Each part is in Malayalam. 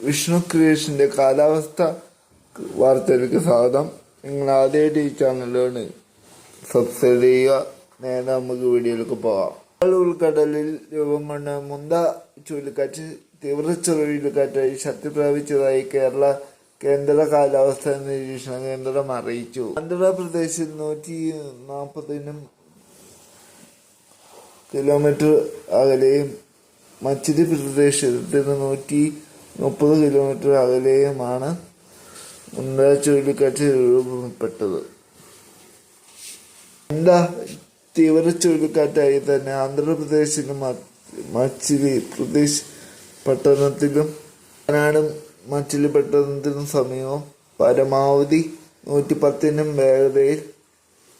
വിഷ്ണു ക്രിയേഷന്റെ കാലാവസ്ഥ വാർത്തയിലേക്ക് സ്വാഗതം. നിങ്ങൾ ആദ്യമായിട്ട് ഈ ചാനലാണ് സബ്സ്ക്രൈബ് ചെയ്യുക. നേരെ നമുക്ക് വീഡിയോയിലേക്ക് പോകാം. ഉൾക്കടലിൽ രൂപം കൊണ്ട മുന്ത ചുഴലിക്കാറ്റ് തീവ്ര ചുഴലിക്കാറ്റായി ശക്തി പ്രാപിച്ചതായി കേരള കേന്ദ്ര കാലാവസ്ഥ നിരീക്ഷണ കേന്ദ്രം അറിയിച്ചു. ആന്ധ്രാപ്രദേശിൽ നൂറ്റി നാൽപ്പതിനും കിലോമീറ്റർ അകലെയും മറ്റൊരു പ്രദേശത്തിന് നൂറ്റി മുപ്പത് കിലോമീറ്റർ അകലെയുമാണ് മുണ്ട ചുഴലിക്കാറ്റ് രൂപപ്പെട്ടത്. എന്താ തീവ്ര ചുഴലിക്കാറ്റായി തന്നെ ആന്ധ്രാപ്രദേശിലും മച്ചിലി പ്രദേശ് പട്ടണത്തിലും വയനാടും മച്ചിലി പട്ടണത്തിനും സമീപം പരമാവധി നൂറ്റി പത്തിനും വേഗതയിൽ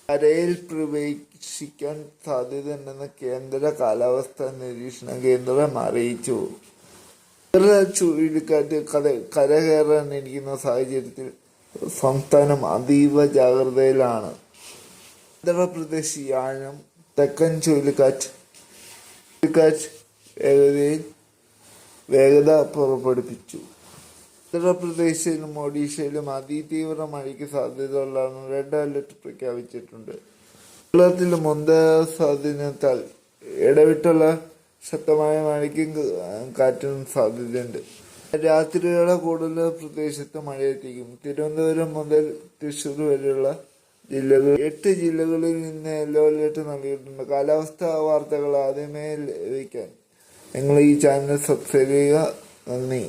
കരയിൽ പ്രവേശിക്കാൻ സാധ്യതയുണ്ടെന്ന് കേന്ദ്ര കാലാവസ്ഥാ നിരീക്ഷണ കേന്ദ്രം അറിയിച്ചു. തീവ്ര ചുഴലിക്കാറ്റ് കര കര കയറാനിരിക്കുന്ന സാഹചര്യത്തിൽ സംസ്ഥാനം അതീവ ജാഗ്രതയിലാണ്. ആന്ധ്രാപ്രദേശ് യാനം തെക്കൻ ചുഴലിക്കാറ്റ് ചുഴലിക്കാറ്റ് വേഗതയിൽ വേഗത പുറപ്പെടുപ്പിച്ചു ഉത്തർപ്രദേശിലും ഒഡീഷയിലും അതിതീവ്ര മഴയ്ക്ക് സാധ്യതയുള്ളതാണ്. റെഡ് അലർട്ട് പ്രഖ്യാപിച്ചിട്ടുണ്ട്. കേരളത്തിൽ മുന്ത സ്വാധീനത്താൽ ഇടവിട്ടുള്ള ശക്തമായ മഴയ്ക്കും കാറ്റും സാധ്യതയുണ്ട്. രാത്രിയുടെ കൂടുതൽ പ്രദേശത്ത് മഴയെത്തിക്കും. തിരുവനന്തപുരം മുതൽ തൃശ്ശൂർ വരെയുള്ള ജില്ലകൾ എട്ട് ജില്ലകളിൽ നിന്ന് യെല്ലോ അലേർട്ട് നൽകിയിട്ടുണ്ട്. കാലാവസ്ഥാ വാർത്തകൾ ആദ്യമേ ലഭിക്കാൻ നിങ്ങൾ ഈ ചാനൽ സബ്സ്ക്രൈബ് ചെയ്യുക. നന്ദി.